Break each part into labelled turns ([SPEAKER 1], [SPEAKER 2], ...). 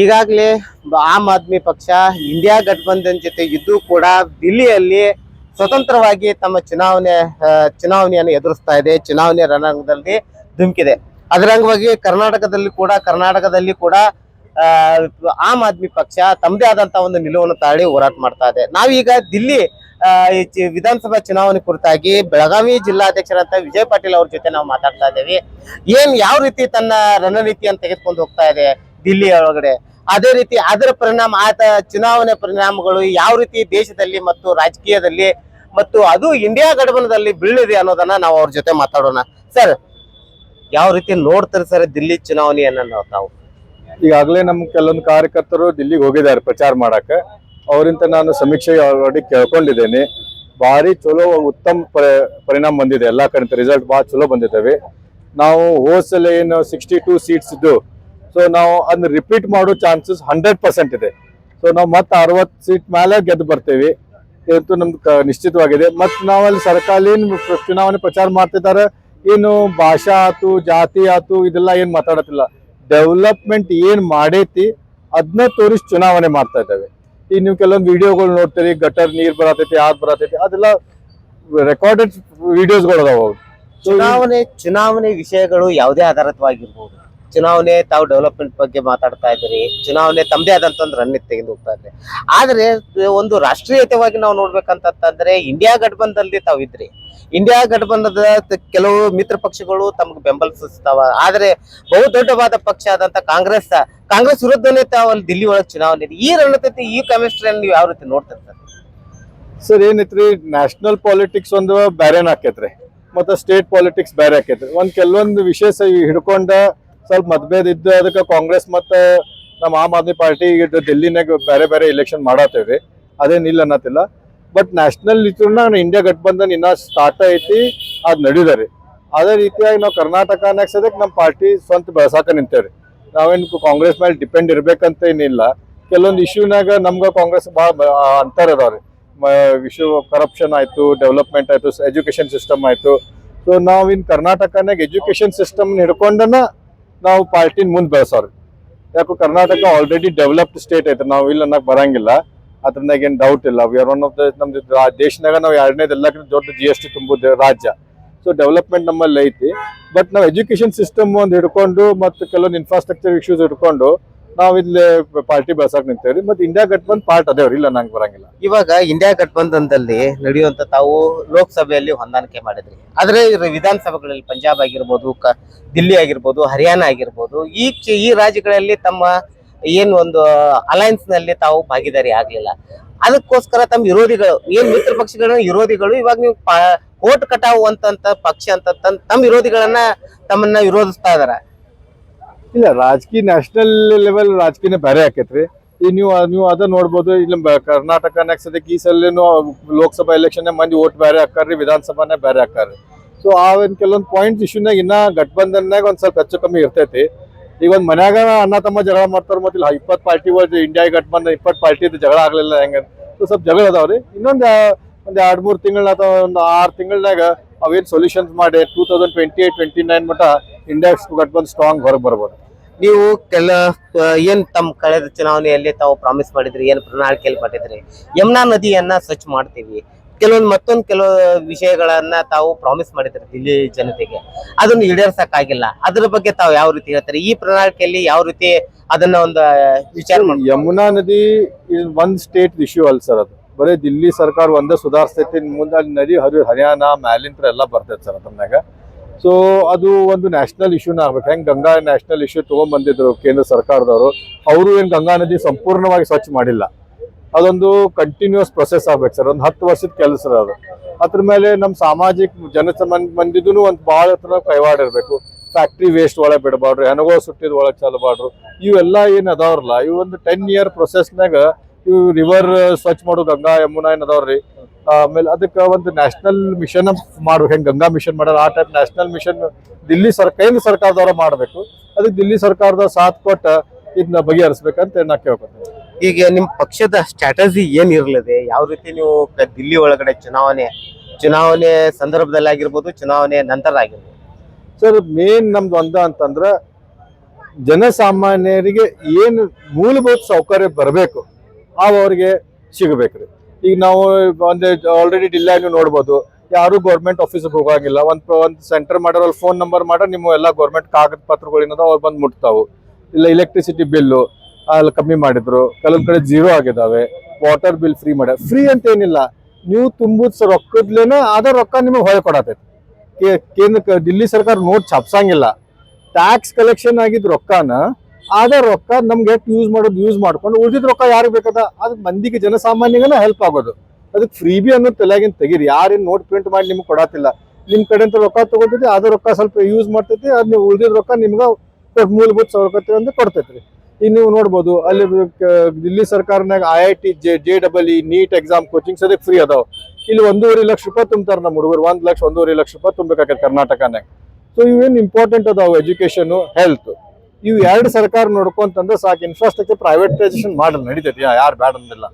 [SPEAKER 1] ಈಗಾಗಲೇ ಆಮ್ ಆದ್ಮಿ ಪಕ್ಷ, ಇಂಡಿಯಾ ಗಠಬಂಧನ್ ಜೊತೆ ಇದ್ದು ಕೂಡ ದಿಲ್ಲಿಯಲ್ಲಿ ಸ್ವತಂತ್ರವಾಗಿ ತಮ್ಮ ಚುನಾವಣೆ ಚುನಾವಣೆಯನ್ನು ಎದುರಿಸ್ತಾ ಇದೆ. ಚುನಾವಣೆ ರಣರಂಗದಲ್ಲಿ ಧುಮುಕಿದೆ. ಅದರ ಅಂಗವಾಗಿ ಕರ್ನಾಟಕದಲ್ಲಿ ಕೂಡ ಕರ್ನಾಟಕದಲ್ಲಿ ಕೂಡ ಆಮ್ ಆದ್ಮಿ ಪಕ್ಷ ತಮ್ಮದೇ ಆದಂತಹ ಒಂದು ನಿಲುವನ್ನು ತಾಳಿ ಹೋರಾಟ ಮಾಡ್ತಾ ಇದೆ. ನಾವೀಗ ದಿಲ್ಲಿ ವಿಧಾನಸಭಾ ಚುನಾವಣೆ ಕುರಿತಾಗಿ ಬೆಳಗಾವಿ ಜಿಲ್ಲಾಧ್ಯಕ್ಷರಂತ ವಿಜಯ್ ಪಾಟೀಲ್ ಅವ್ರ ಜೊತೆ ನಾವು ಮಾತಾಡ್ತಾ ಇದ್ದೇವೆ. ಏನ್ ಯಾವ ರೀತಿ ತನ್ನ ರಣನೀತಿಯನ್ನು ತೆಗೆದುಕೊಂಡು ಹೋಗ್ತಾ ಇದೆ? ದಿಲ್ಲಿ ಒಳಗಡೆ. ಅದೇ ರೀತಿ ಅದರ ಪರಿಣಾಮ, ಆತ ಚುನಾವಣೆ ಪರಿಣಾಮಗಳು ಯಾವ ರೀತಿ ದೇಶದಲ್ಲಿ ಮತ್ತು ರಾಜಕೀಯದಲ್ಲಿ ಮತ್ತು ಅದು ಇಂಡಿಯಾ ಗಡಬನದಲ್ಲಿ ಬೀಳಿದೆ ಅನ್ನೋದನ್ನ ನಾವು ಅವ್ರ ಜೊತೆ ಮಾತಾಡೋಣ. ಸರ್, ಯಾವ ರೀತಿ ನೋಡ್ತಾರೆ ಸರ್ ದಿಲ್ಲಿ ಚುನಾವಣೆಯನ್ನ ನಾವು ತಾವು?
[SPEAKER 2] ಈಗಾಗಲೇ ನಮ್ಮ ಕೆಲವೊಂದು ಕಾರ್ಯಕರ್ತರು ದಿಲ್ಲಿಗೆ ಹೋಗಿದ್ದಾರೆ ಪ್ರಚಾರ ಮಾಡಕ್ಕೆ. ಅವರಿಂದ ನಾನು ಸಮೀಕ್ಷೆ ಆಲ್ರೆಡಿ ಕೇಳ್ಕೊಂಡಿದ್ದೇನೆ. ಭಾರಿ ಚಲೋ ಉತ್ತಮ ಪರಿಣಾಮ ಬಂದಿದೆ ಎಲ್ಲ ಕಡೆ. ರಿಸಲ್ಟ್ ಭಾಳ ಚಲೋ ಬಂದಿದ್ದಾವೆ. ನಾವು ಹೋದ್ ಸಲ ಏನು ಸಿಕ್ಸ್ಟಿ ಟೂ ಸೀಟ್ಸ್ ಇದ್ದು ಸೊ ನಾವು ಅದನ್ನ ರಿಪೀಟ್ ಮಾಡೋ ಚಾನ್ಸಸ್ ಹಂಡ್ರೆಡ್ ಪರ್ಸೆಂಟ್ ಇದೆ. ಸೊ ನಾವು ಮತ್ತೆ ಅರವತ್ತು ಸೀಟ್ ಮೇಲೆ ಗೆದ್ದು ಬರ್ತೇವೆ. ಇವತ್ತು ನಮ್ದು ನಿಶ್ಚಿತವಾಗಿದೆ. ಮತ್ತು ನಾವಲ್ಲಿ ಸರ್ಕಾರ ಏನು ಚುನಾವಣೆ ಪ್ರಚಾರ ಮಾಡ್ತಿದ್ದಾರೆ ಏನು ಭಾಷಾ ಆತು, ಜಾತಿ ಆತು, ಇದೆಲ್ಲ ಏನು ಮಾತಾಡತ್ತಿಲ್ಲ. ಡೆವಲಪ್ಮೆಂಟ್ ಏನು ಮಾಡೈತಿ ಅದನ್ನ ತೋರಿಸಿ ಚುನಾವಣೆ ಮಾಡ್ತಾ ಇದ್ದಾವೆ. ಈಗ ನೀವು ಕೆಲವೊಂದು ವಿಡಿಯೋಗಳು ನೋಡ್ತೀರಿ, ಗಟರ್ ನೀರು ಬರತೈತಿ, ಆದ್ ಬರತೈತಿ, ಅದೆಲ್ಲ ರೆಕಾರ್ಡೆಡ್ ವಿಡಿಯೋಸ್ಗಳು ಅದಾವ.
[SPEAKER 1] ಚುನಾವಣೆ ಚುನಾವಣೆ ವಿಷಯಗಳು ಯಾವುದೇ ಆಧಾರಿತವಾಗಿರ್ಬೋದು ಚುನಾವಣೆ ತಾವು ಡೆವಲಪ್ಮೆಂಟ್ ಬಗ್ಗೆ ಮಾತಾಡ್ತಾ ಇದ್ರಿ ಚುನಾವಣೆ ತಮ್ಮದೇ ಆದಂತ ಒಂದು ರನ್ ತೆಗೆದು ಹೋಗ್ತಾ ಇದ್ರಿ. ಆದ್ರೆ, ಒಂದು ರಾಷ್ಟ್ರೀಯತೆವಾಗಿ ನಾವು ನೋಡ್ಬೇಕಂತಂದ್ರೆ ಇಂಡಿಯಾ ಗಠಬಂಧನದಲ್ಲಿ ತಾವು ಇದ್ರಿ. ಇಂಡಿಯಾ ಗಠಬಂಧನದ ಕೆಲವು ಮಿತ್ರ ಪಕ್ಷಗಳು ತಮ್ಗೆ ಬೆಂಬಲಿಸ್ತಾವ ಆದ್ರೆ ಬಹುದೊಡ್ಡವಾದ ಪಕ್ಷ ಆದಂತ ಕಾಂಗ್ರೆಸ್ ಕಾಂಗ್ರೆಸ್ ವಿರುದ್ಧನೇ ತಾವು ಅಲ್ಲಿ ದಿಲ್ಲಿ ಒಳಗೆ ಚುನಾವಣೆ. ಈ ರಣತತಿ ಈ ಕೆಮಿಸ್ಟ್ರಿಯಲ್ಲಿ ನೀವು ಯಾವ ರೀತಿ ನೋಡ್ತೀರಿ ಸರ್?
[SPEAKER 2] ಸರ್, ಏನೈತ್ರಿ ನ್ಯಾಷನಲ್ ಪಾಲಿಟಿಕ್ಸ್ ಒಂದು ಬ್ಯಾರೇನ್ ಹಾಕೈತ್ರಿ ಮತ್ತೆ ಸ್ಟೇಟ್ ಪಾಲಿಟಿಕ್ಸ್ ಬೇರೆ ಹಾಕೈತ್ರಿ ಒಂದ್ ಕೆಲವೊಂದು ವಿಶೇಷ ಹಿಡ್ಕೊಂಡ ಸ್ವಲ್ಪ ಮತಭೇದ ಇದ್ದ ಅದಕ್ಕೆ ಕಾಂಗ್ರೆಸ್ ಮತ್ತೆ ನಮ್ಮ ಆಮ್ ಆದ್ಮಿ ಪಾರ್ಟಿ ದಿಲ್ಲಿನಾಗ ಬೇರೆ ಬೇರೆ ಎಲೆಕ್ಷನ್ ಮಾಡತ್ತೇವ್ರಿ. ಅದೇನಿಲ್ಲ ಅನ್ನತ್ತಿಲ್ಲ. ಬಟ್ ನ್ಯಾಷನಲ್ ಇದ್ರನ್ನ ಇಂಡಿಯಾ ಗಠಬಂಧನ್ ಇನ್ನ ಸ್ಟಾರ್ಟ್ ಐತಿ, ಅದ್ ನಡೀದರಿ ಅದೇ ರೀತಿಯಾಗಿ ನಾವು ಕರ್ನಾಟಕ ಸದಕ್ಕೆ ನಮ್ಮ ಪಾರ್ಟಿ ಸ್ವಂತ ಬೆಳಸಾಕ ನಿಂತೇವ್ರಿ. ನಾವೇನು ಕಾಂಗ್ರೆಸ್ ಮೇಲೆ ಡಿಪೆಂಡ್ ಇರ್ಬೇಕಂತ ಏನಿಲ್ಲ. ಕೆಲವೊಂದು ಇಶ್ಯೂನಾಗ ನಮ್ಗೆ ಕಾಂಗ್ರೆಸ್ ಭಾಳ ಅಂತರ ಅದಾವ್ರಿ ವಿಶ್ವ ಕರಪ್ಷನ್ ಆಯ್ತು ಡೆವಲಪ್ಮೆಂಟ್ ಆಯ್ತು ಎಜುಕೇಶನ್ ಸಿಸ್ಟಮ್ ಆಯ್ತು. ಸೊ ನಾವ್ ಇನ್ ಕರ್ನಾಟಕನಾಗ ಎಜುಕೇಶನ್ ಸಿಸ್ಟಮ್ ಹಿಡ್ಕೊಂಡನ ನಾವು ಪಾರ್ಟಿನ ಮುಂದೆ ಬೆಳೆಸೋರಿ. ಯಾಕೆ ಕರ್ನಾಟಕ ಆಲ್ರೆಡಿ ಡೆವಲಪ್ಡ್ ಸ್ಟೇಟ್ ಐತೆ, ನಾವು ಇಲ್ಲ ಅನ್ನಕ್ ಬರಂಗಿಲ್ಲ. ಅದ್ರನಾಗ ಏನು ಡೌಟ್ ಇಲ್ಲ. We are one of the ನಮ್ದು ದೇಶದಾಗ ನಾವು ಎರಡನೇದು ಎಲ್ಲಕ್ಕಿಂತ ದೊಡ್ಡ ಜಿ ಎಸ್ ಟಿ ತುಂಬೋದು ರಾಜ್ಯ. ಸೊ ಡೆವಲಪ್ಮೆಂಟ್ ನಮ್ಮಲ್ಲಿ ಐತಿ. ಬಟ್ ನಾವು ಎಜುಕೇಶನ್ ಸಿಸ್ಟಮ್ ಒಂದು ಹಿಡ್ಕೊಂಡು ಮತ್ತು ಕೆಲವೊಂದು ಇನ್ಫ್ರಾಸ್ಟ್ರಕ್ಚರ್ ಇಶ್ಯೂಸ್ ಹಿಡ್ಕೊಂಡು ನಾವು ಇಲ್ಲಿ ಪಾರ್ಟಿ ಬೆಳ್ಸಕ್ ನಿಂತೇವ್ರಿ. ಮತ್ತೆ ಇಂಡಿಯಾ ಗಟ್ಬಂದ್ ಪಾರ್ಟ್ ಅದೇವ್ರಿ ಇಲ್ಲ, ನಂಗೆ ಬರಂಗಿಲ್ಲ.
[SPEAKER 1] ಇವಾಗ ಇಂಡಿಯಾ ಗಠಬಂಧನದಲ್ಲಿ ನಡೆಯುವಂತ ತಾವು ಲೋಕಸಭೆಯಲ್ಲಿ ಹೊಂದಾಣಿಕೆ ಮಾಡಿದ್ರಿ. ಆದ್ರೆ ವಿಧಾನಸಭೆಗಳಲ್ಲಿ ಪಂಜಾಬ್ ಆಗಿರ್ಬೋದು, ಕ ದಿಲ್ಲಿ ಆಗಿರ್ಬೋದು, ಹರಿಯಾಣ ಆಗಿರ್ಬೋದು, ಈ ಈ ರಾಜ್ಯಗಳಲ್ಲಿ ತಮ್ಮ ಏನ್ ಒಂದು ಅಲಯನ್ಸ್ನಲ್ಲಿ ತಾವು ಭಾಗಿದಾರಿ ಆಗ್ಲಿಲ್ಲ. ಅದಕ್ಕೋಸ್ಕರ ತಮ್ಮ ವಿರೋಧಿಗಳು, ಏನ್ ಮಿತ್ರ ಪಕ್ಷಗಳ ವಿರೋಧಿಗಳು ಇವಾಗ ನೀವು ಕೋಟ್ ಕಟಾವು ಅಂತಂತ ಪಕ್ಷ ಅಂತ ತಮ್ಮ ವಿರೋಧಿಗಳನ್ನ ತಮ್ಮನ್ನ ವಿರೋಧಿಸ್ತಾ ಇದಾರ.
[SPEAKER 2] ಇಲ್ಲ, ರಾಜಕೀಯ ನ್ಯಾಷನಲ್ ಲೆವೆಲ್ ರಾಜಕೀಯನೇ ಬೇರೆ ಆಕೈತ್ರಿ. ಈ ನೀವು ನೀವು ಅದ ನೋಡ್ಬೋದು, ಇಲ್ಲಿ ಕರ್ನಾಟಕ ನೆಕ್ಸ್ಟ್ ಅದಕ್ಕೆ ಈ ಸಲನು ಲೋಕಸಭಾ ಎಲೆಕ್ಷನ್ ಮಂದಿ ಓಟ್ ಬೇರೆ ಹಾಕಾರ್ರಿ ವಿಧಾನಸಭಾನೇ ಬೇರೆ ಹಾಕಾರ್ರಿ ಸೊ ಆ ಒಂದು ಕೆಲವೊಂದು ಪಾಯಿಂಟ್ ಇಶ್ಯೂನಾಗ ಇನ್ನ ಗಠಬಂಧನ್ಯಾಗ ಒಂದು ಸ್ವಲ್ಪ ಹೆಚ್ಚು ಕಮ್ಮಿ ಇರ್ತೈತಿ. ಈಗ ಒಂದು ಮನ್ಯಾಗ ಅಣ್ಣ ತಮ್ಮ ಜಗಳ ಮಾಡ್ತಾರ ಮತ್ತೆ ಇಲ್ಲಿ, ಇಪ್ಪತ್ತು ಪಾರ್ಟಿ ಇಂಡಿಯಾ ಘಟಬಂಧನ ಇಪ್ಪತ್ತು ಪಾರ್ಟಿ ಜಗಳ ಆಗಲಿಲ್ಲ ಹೆಂಗೆ ಸೊ ಸ್ವಲ್ಪ ಜಗಳ ಅದಾವ್ರಿ ಇನ್ನೊಂದು, ಒಂದು ಎರಡು ಮೂರು ತಿಂಗಳ ಅಥವಾ ಒಂದು ಆರು ತಿಂಗಳಾಗ ಅವೇನು ಸೊಲ್ಯೂಷನ್ಸ್ ಮಾಡಿ two thousand twenty eight twenty nine ಮಟ್ಟ ಇಂಡಿಯಾಕ್ಸ್ ಗಠಬಂಧನ್ ಸ್ಟ್ರಾಂಗ್ ಹೊರಗೆ ಬರ್ಬೋದು.
[SPEAKER 1] ನೀವು ಕೆಲ ಏನು ತಮ್ಮ ಕಳೆದ ಚುನಾವಣೆಯಲ್ಲಿ ತಾವು ಪ್ರಾಮಿಸ್ ಮಾಡಿದ್ರಿ ಏನು ಪ್ರಣಾಳಿಕೆಯಲ್ಲಿ ಪಟ್ಟಿದ್ರಿ ಯಮುನಾ ನದಿಯನ್ನ ಸ್ವಚ್ಛ ಮಾಡ್ತೀವಿ. ಕೆಲವೊಂದು ಮತ್ತೊಂದು ಕೆಲವು ವಿಷಯಗಳನ್ನ ತಾವು ಪ್ರಾಮಿಸ್ ಮಾಡಿದ್ರಿ ದಿಲ್ಲಿ ಜನತೆಗೆ. ಅದನ್ನು ಈಡೇರ್ಸಕ್ಕಾಗಿಲ್ಲ. ಅದ್ರ ಬಗ್ಗೆ ತಾವು ಯಾವ ರೀತಿ ಹೇಳ್ತಾರೆ? ಈ ಪ್ರಣಾಳಿಕೆಯಲ್ಲಿ ಯಾವ ರೀತಿ ಅದನ್ನ ಒಂದು ವಿಚಾರ ಮಾಡಿ
[SPEAKER 2] ಯಮುನಾ ನದಿ ಇಸ್ ಒಂದ್ ಸ್ಟೇಟ್ ಇಶ್ಯೂ ಅಲ್ಲ ಸರ್ ಅದು. ಬರೀ ದಿಲ್ಲಿ ಸರ್ಕಾರ ಒಂದೇ ಸುಧಾರಿಸ್ತೈತಿ ಮುಂದೆ ಅಲ್ಲಿ ನದಿ ಹರಿ ಹರಿಯಾಣ ಮ್ಯಾಲಿಂತ್ರ ಎಲ್ಲ ಬರ್ತೈತೆ ಸರ್ ಅದನ್ನಾಗ ಸೊ ಅದು ಒಂದು ನ್ಯಾಷನಲ್ ಇಶ್ಯೂನ ಆಗ್ಬೇಕು. ಹೆಂಗೆ ಗಂಗಾ ನ್ಯಾಷನಲ್ ಇಶ್ಯೂ ತಗೊಂಡ್ ಬಂದಿದ್ರು ಕೇಂದ್ರ ಸರ್ಕಾರದವರು, ಅವರು ಏನು ಗಂಗಾ ನದಿ ಸಂಪೂರ್ಣವಾಗಿ ಸ್ವಚ್ಛ ಮಾಡಿಲ್ಲ. ಅದೊಂದು ಕಂಟಿನ್ಯೂಸ್ ಪ್ರೊಸೆಸ್ ಆಗ್ಬೇಕು ಸರ್. ಒಂದು ಹತ್ತು ವರ್ಷದ ಕೆಲಸ ಅದು. ಅದ್ರ ಮೇಲೆ ನಮ್ಮ ಸಾಮಾಜಿಕ ಜನ ಮಂದಿದೂ ಒಂದು ಭಾಳ ಹತ್ರ ಕೈವಾಡ ಇರಬೇಕು. ಫ್ಯಾಕ್ಟ್ರಿ ವೇಸ್ಟ್ ಒಳಗೆ ಬಿಡಬಾರ್ದು ಹೆಣಗೋ ಸುಟ್ಟಿದ ಒಳಗೆ ಚಲಬಾರ್ದು. ಇವೆಲ್ಲ ಏನು ಅದಾವ್ರಲ್ಲ, ಇವು ಒಂದು ಟೆನ್ ಇಯರ್ ಪ್ರೊಸೆಸ್ನಾಗ ಇವು ರಿವರ್ ಸ್ವಚ್ಛ ಮಾಡೋ ಗಂಗಾ ಯಮುನಾ ಏನ್ ಅದಾವ್ರಿ ಆಮೇಲೆ ಅದಕ್ಕೆ ಒಂದು ನ್ಯಾಷನಲ್ ಮಿಷನ್ ಮಾಡ್ಬೇಕು. ಹೆಂಗೆ ಗಂಗಾ ಮಿಷನ್ ಮಾಡಲ್ಲ ಆ type national mission Delhi sir ಕೇಂದ್ರ ಸರ್ಕಾರದವ್ರ ಮಾಡಬೇಕು. ಅದಕ್ಕೆ ದಿಲ್ಲಿ ಸರ್ಕಾರದ ಸಾಥ್ ಕೊಟ್ಟ ಇದನ್ನ ಬಗೆಹರಿಸ್ಬೇಕಂತ ನಾ ಕೇಳ್ಕೊತೇನೆ.
[SPEAKER 1] ಈಗ ನಿಮ್ಮ ಪಕ್ಷದ ಸ್ಟ್ರಾಟಜಿ ಏನ್ ಇರ್ಲಿದೆ? ಯಾವ ರೀತಿ ನೀವು ದಿಲ್ಲಿ ಒಳಗಡೆ ಚುನಾವಣೆ ಚುನಾವಣೆ ಸಂದರ್ಭದಲ್ಲಿ ಆಗಿರ್ಬೋದು ಚುನಾವಣೆ ನಂತರ ಆಗಿರ್ಬೋದು?
[SPEAKER 2] ಸರ್ ಮೇನ್ ನಮ್ದು ಒಂದ ಅಂತಂದ್ರೆ ಜನಸಾಮಾನ್ಯರಿಗೆ ಏನು ಮೂಲಭೂತ ಸೌಕರ್ಯ ಬರಬೇಕು ಅವ್ರಿಗೆ ಸಿಗಬೇಕ್ರಿ. ಈಗ ನಾವು ಒಂದು ಆಲ್ರೆಡಿ ಡಿಲ್ಲಾಗಿ ನೋಡ್ಬೋದು. ಯಾರು ಗೌರ್ಮೆಂಟ್ ಆಫೀಸಿಗೆ ಹೋಗಂಗಿಲ್ಲ. ಒಂದ್ ಒಂದು ಸೆಂಟರ್ ಮಾಡೋರ್ ಫೋನ್ ನಂಬರ್ ಮಾಡ್ರೆ ನಿಮ್ಮ ಎಲ್ಲ ಗೌರ್ಮೆಂಟ್ ಕಾಗದ ಪತ್ರಗಳು ಅವ್ರು ಬಂದು ಮುಟ್ತಾವು. ಇಲ್ಲ ಇಲೆಕ್ಟ್ರಿಸಿಟಿ ಬಿಲ್ಲು ಅಲ್ಲಿ ಕಮ್ಮಿ ಮಾಡಿದ್ರು. ಕೆಲವೊಂದ್ ಕಡೆ ಜೀರೋ ಆಗಿದಾವೆ. ವಾಟರ್ ಬಿಲ್ ಫ್ರೀ ಮಾಡ್ಯಾರ ಫ್ರೀ ಅಂತ ಏನಿಲ್ಲ ನೀವು ತುಂಬುದ್ ರೊಕ್ಕದ್ಲೇನೆ ಅದ ರೊಕ್ಕ ನಿಮಗೆ ಹೊಳೆ ಕೊಡತೈತಿ ಕೇಂದ್ರ ದಿಲ್ಲಿ ಸರ್ಕಾರ ನೋಟ್ ಛಾಪ್ಸಂಗಿಲ್ಲ. ಟ್ಯಾಕ್ಸ್ ಕಲೆಕ್ಷನ್ ಆಗಿದ್ ರೊಕ್ಕನ ಆದ ರೊಕ್ಕ ನಮ್ಗೆ ಎಷ್ಟು ಯೂಸ್ ಮಾಡೋದು ಯೂಸ್ ಮಾಡ್ಕೊಂಡು ಉಳಿದಿದ್ ರೊಕ್ಕ ಯಾರಿಗೆ ಬೇಕದ? ಅದಕ್ಕೆ ಮಂದಿಗೆ ಜನಸಾಮಾನ್ಯಗನ ಹೆಲ್ಪ್ ಆಗೋದು. ಅದಕ್ಕೆ ಫ್ರೀ ಬಿ ಅನ್ನೋದು ತಲೆಗಿನ ತೆಗೀರಿ. ಯಾರೇನು ನೋಟ್ ಪ್ರಿಂಟ್ ಮಾಡಿ ನಿಮ್ಗೆ ಕೊಡತ್ತಿಲ್ಲ ನಿಮ್ಮ ಕಡೆ ಅಂತ ರೊಕ್ಕ ತಗೋತೈತಿ ಅದ ರೊಕ್ಕ ಸ್ವಲ್ಪ ಯೂಸ್ ಮಾಡ್ತೈತಿ, ಅದ್ ನೀವು ಉಳಿದ ರೊಕ್ಕ ನಿಮ್ಗೆ ಮೂಲಭೂತ ಸೌಕರ್ಯ ಅಂತ ಕೊಡ್ತೈತ್ರಿ. ಈಗ ನೀವು ನೋಡ್ಬೋದು, ಅಲ್ಲಿ Delhi ಸರ್ಕಾರನಾಗ I I T J J double E NEET exam coachings ಅದಕ್ಕೆ ಫ್ರೀ ಅದಾವ. ಇಲ್ಲಿ ಒಂದೂವರೆ ಲಕ್ಷ ರೂಪಾಯಿ ತುಂಬ್ತಾರೆ ನಮ್ಮ ಹುಡುಗರು. ಒಂದ್ ಲಕ್ಷ, ಒಂದೂವರೆ ಲಕ್ಷ ರೂಪಾಯಿ ತುಂಬಬೇಕಾಗತ್ತೆ ಕರ್ನಾಟಕನಾಗ ಸೊ ಇವೇನು ಇಂಪಾರ್ಟೆಂಟ್ ಅದಾವ? ಎಜುಕೇಶನ್ ಹೆಲ್ತ್ ಇವು ಎರಡು ಸರ್ಕಾರ ನೋಡ್ಕೊಂತಂದ್ರೆ ಸಾಕು. ಇನ್ಫ್ರಾಸ್ಟ್ರಕ್ಚರ್ ಪ್ರೈವೇಟೈಸೇಷನ್ ಮಾಡಿ ನಡೀತೈತಿ. ಯಾರು ಬ್ಯಾಡ ಅಂದಿಲ್ಲ.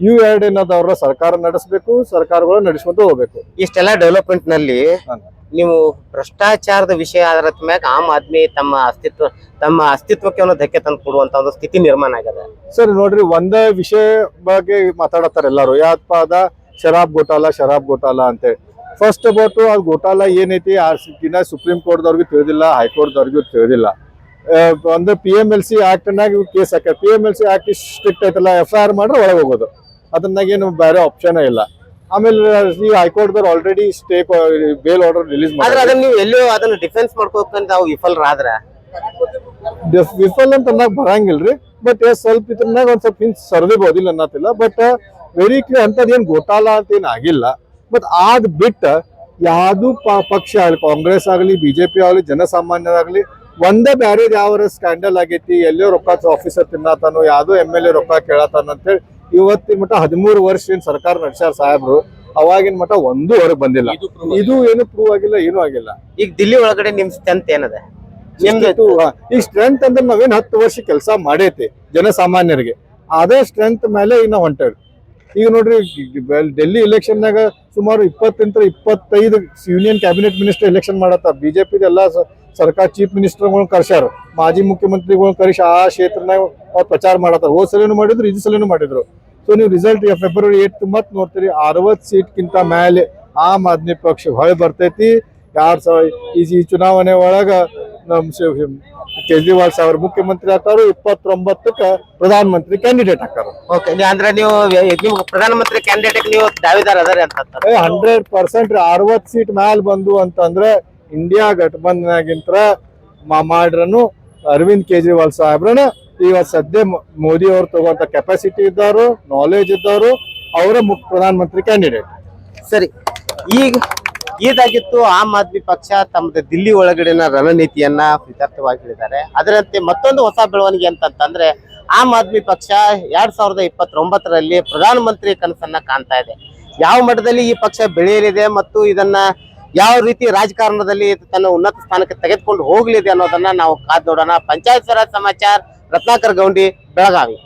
[SPEAKER 2] ಇವು ಎರಡು ಏನದವ್ರ ಸರ್ಕಾರ ನಡೆಸಬೇಕು ಸರ್ಕಾರಗಳು ನಡೆಸ್ಕೊಂತ ಹೋಗ್ಬೇಕು.
[SPEAKER 1] ಇಷ್ಟೆಲ್ಲ
[SPEAKER 2] ಡೆವಲಪ್ಮೆಂಟ್ನಲ್ಲಿ
[SPEAKER 1] ನೀವು ಭ್ರಷ್ಟಾಚಾರದ ವಿಷಯ ಆದ್ರ ಮ್ಯಾಗ ಆಮ್ ಆದ್ಮಿ ತಮ್ಮ ಅಸ್ತಿತ್ವ ತಮ್ಮ ಅಸ್ತಿತ್ವಕ್ಕೆ ಒಂದು ಧಕ್ಕೆ ತಂದು ಕೊಡುವಂತ ಒಂದು ಸ್ಥಿತಿ ನಿರ್ಮಾಣ ಆಗ್ಯದ.
[SPEAKER 2] ಸರ್ ನೋಡ್ರಿ ಒಂದೇ ವಿಷಯ ಬಗ್ಗೆ ಮಾತಾಡತ್ತಾರ ಎಲ್ಲಾರು. ಯಾವ ಅದ ಶರಾಬ್ ಗೋಟಾಲ ಶರಾಬ್ ಗೋಟಾಲ ಅಂತೇಳಿ ಫಸ್ಟ್ ಅಬೌಟ್ ಅದು ಗೋಟಾಲ ಏನೈತಿ? ಆ ಸುಪ್ರೀಂ ಸುಪ್ರೀಂ ಕೋರ್ಟ್ದವ್ರಿಗೂ ತಿಳಿದಿಲ್ಲ ಹೈಕೋರ್ಟ್ದವ್ರಿಗೂ ತಿಳಿದಿಲ್ಲ. ಒಂದು ಪಿ ಎಂ ಎಲ್ ಸಿ ಆಕ್ಟ್ನಾಗ ಕೇಸ್ ಹಾಕ P M L C act strict ಐತಲ್ಲ ಎಫ್ ಐ ಆರ್ ಮಾಡ್ರೆ ಒಳಗೆ ಹೋಗೋದು. ಅದನ್ನಾಗ ಏನು ಬೇರೆ ಆಪ್ಷನ್ ಇಲ್ಲ. ಆಮೇಲೆ ಈ ಹೈಕೋರ್ಟ್ದವ್ರು already stay bail order release
[SPEAKER 1] ಆದ್ರೆ ಅದನ್ನ ನೀವು ಎಲ್ಲೋ ಅದನ್ನ ಡಿಫೆನ್ಸ್ ಮಾಡ್ಕೋಬೇಕಂತ ನಾವು ವಿಫಲರಾದ್ರ
[SPEAKER 2] ವಿಫಲ್ ಅಂತ ಅನ್ನಕ್ ಬರಂಗಿಲ್ರಿ. ಬಟ್ ಸ್ವಲ್ಪ ಇದ್ರನಾಗ ಒಂದ್ ಸ್ವಲ್ಪ ಹಿಂದ್ ಸರ್ದಿಬೋದಿಲ್ಲ ಅನ್ನತಿಲ್ಲ ಬಟ್ ವೆರಿ ಕ್ಲಿಯರ್ ಅಂತದ್ ಏನ್ ಗೋಟಾಲ ಅಂತ ಏನ್ ಆಗಿಲ್ಲ. ಬಟ್ ಆದ್ ಬಿಟ್ಟ ಯಾವ್ದು ಪಕ್ಷ ಆಗಲಿ ಕಾಂಗ್ರೆಸ್ ಆಗಲಿ ಬಿಜೆಪಿ ಆಗಲಿ ಜನಸಾಮಾನ್ಯರಾಗ್ಲಿ ಒಂದೇ ಬ್ಯಾರೆ ಯಾವ ಸ್ಕ್ಯಾಂಡಲ್ ಆಗೈತಿ ಎಲ್ಲೋ ರೊಕ್ಕ ಆಫೀಸರ್ ತಿನ್ನತಾನು ಯಾವ್ದೋ ಎಂ ಎಲ್ ಎ ರೊಕ್ಕ ಕೇಳತಾನ ಅಂತೇಳಿ ಇವತ್ತಿನ ಮಟ್ಟ ಹದಿಮೂರು ವರ್ಷ ಏನ್ ಸರ್ಕಾರ ನಡೆಸ್ಯಾರ ಸಾಹೇಬ್ರು ಅವಾಗಿನ ಮಟ್ಟ ಒಂದು ಹೊರಗೆ ಬಂದಿಲ್ಲ. ಇದು ಏನು ಪ್ರೂವ್ ಆಗಿಲ್ಲ ಏನು ಆಗಿಲ್ಲ.
[SPEAKER 1] ಈಗ ದಿಲ್ಲಿ ಒಳಗಡೆ ನಿಮ್ ಸ್ಟ್ರೆಂತ್ ಏನದ? ನಿಮ್ದು
[SPEAKER 2] ಈ ಸ್ಟ್ರೆಂತ್ ಅಂದ್ರೆ ನಾವೇನ್ ಹತ್ತು ವರ್ಷ ಕೆಲಸ ಮಾಡೈತಿ ಜನಸಾಮಾನ್ಯರಿಗೆ. ಅದೇ ಸ್ಟ್ರೆಂತ್ ಮೇಲೆ ಇನ್ನ ಹೊಂಟೇವಿ ಈಗ ನೋಡ್ರಿ ಡೆಲ್ಲಿ ಎಲೆಕ್ಷನ್ನಾಗ ಸುಮಾರು ಇಪ್ಪತ್ತೆಂಟು ಇಪ್ಪತ್ತೈದು ಯೂನಿಯನ್ ಕ್ಯಾಬಿನೆಟ್ ಮಿನಿಸ್ಟರ್ ಎಲೆಕ್ಷನ್ ಮಾಡತ್ತಾರ ಬಿಜೆಪಿ ಎಲ್ಲಾ ಸರ್ಕಾರ ಚೀಫ್ ಮಿನಿಸ್ಟರ್ಗಳನ್ನ ಕರ್ಸ್ಯಾರ. ಮಾಜಿ ಮುಖ್ಯಮಂತ್ರಿಗಳನ್ನ ಕರೆಸಿ ಆ ಕ್ಷೇತ್ರನಾಗ ಅವ್ರು ಪ್ರಚಾರ ಮಾಡತ್ತಾರ. ಹೋದ್ ಸಲನು ಮಾಡಿದ್ರು, ಇದು ಸಲನು ಮಾಡಿದ್ರು. ಸೊ ನೀವು ರಿಸಲ್ಟ್ ಫೆಬ್ರವರಿ ಏಟ್ ಮತ್ತೆ ನೋಡ್ತೀರಿ ಅರವತ್ತು ಸೀಟ್ಗಿಂತ ಮೇಲೆ ಆಮ್ ಆದ್ಮಿ ಪಕ್ಷ ಹೊಳೆ ಬರ್ತೈತಿ. ಎರಡ್ ಸಾವಿರ ಈ ಈ ಚುನಾವಣೆ ಒಳಗ ನಮ್ಮ ಕೇಜ್ರಿವಾಲ್ ಸಾವಿರ ಮುಖ್ಯಮಂತ್ರಿ ಆಗ್ತಾರು ಇಪ್ಪತ್ತೊಂಬತ್ತಕ್ಕ ಪ್ರಧಾನ ಮಂತ್ರಿ ಕ್ಯಾಂಡಿಡೇಟ್ ಆಗ್ತಾರ
[SPEAKER 1] ಓಕೆ ಅಂದ್ರೆ ನೀವು ನೀವು ಪ್ರಧಾನಮಂತ್ರಿ ಕ್ಯಾಂಡಿಡೇಟ್ ನೀವು ದಾವಿದಾರ ಅದಾರೆ ಅಂತ ಅಂತಾರೆ.
[SPEAKER 2] ಹಂಡ್ರೆಡ್ ಪರ್ಸೆಂಟ್ ಅರವತ್ ಸೀಟ್ ಮ್ಯಾಲ್ ಬಂದು ಅಂತಂದ್ರೆ ಇಂಡಿಯಾ ಗಠಬಂಧನಾಗಿಂತ ಮಾಡ್ರನು ಅರವಿಂದ್ ಕೇಜ್ರಿವಾಲ್ ಸಾಹೇಬ್ರನ ಈಗ ಸದ್ಯ ಮೋದಿ ಅವ್ರು ತಗೋಂತ ಕೆಪಾಸಿಟಿ ಇದ್ದವರು ನಾಲೆಜ್ ಇದ್ದವರು ಅವರ ಮುಖ್ಯ ಪ್ರಧಾನ ಮಂತ್ರಿ ಕ್ಯಾಂಡಿಡೇಟ್
[SPEAKER 1] ಸರಿ ಈಗ ಇದಾಗಿತ್ತು ಆಮ್ ಆದ್ಮಿ ಪಕ್ಷ ತಮ್ಮದು ದಿಲ್ಲಿ ಒಳಗಡೆನ ರಣನೀತಿಯನ್ನ ಯಥಾರ್ಥವಾಗಿ ಹೇಳಿದ್ದಾರೆ. ಅದರಂತೆ ಮತ್ತೊಂದು ಹೊಸ ಬೆಳವಣಿಗೆ ಅಂತಂತಂದ್ರೆ ಆಮ್ ಆದ್ಮಿ ಪಕ್ಷ ಎರಡ್ ಸಾವಿರದ ಇಪ್ಪತ್ತೊಂಬತ್ತರಲ್ಲಿ ಪ್ರಧಾನಮಂತ್ರಿ ಕನಸನ್ನ ಕಾಣ್ತಾ ಇದೆ. ಯಾವ ಮಟ್ಟದಲ್ಲಿ ಈ ಪಕ್ಷ ಬೆಳೆಯಲಿದೆ ಮತ್ತು ಇದನ್ನ ಯಾವ ರೀತಿ ರಾಜಕಾರಣದಲ್ಲಿ ತನ್ನ ಉನ್ನತ ಸ್ಥಾನಕ್ಕೆ ತೆಗೆದುಕೊಂಡು ಹೋಗಲಿದೆ ಅನ್ನೋದನ್ನ ನಾವು ಕಾದ್ ನೋಡೋಣ. ಪಂಚಾಯತ್ ಸ್ವರಾಜ್ ಸಮಾಚಾರ, ರತ್ನಾಕರ್ ಗೌಂಡಿ, ಬೆಳಗಾವಿ.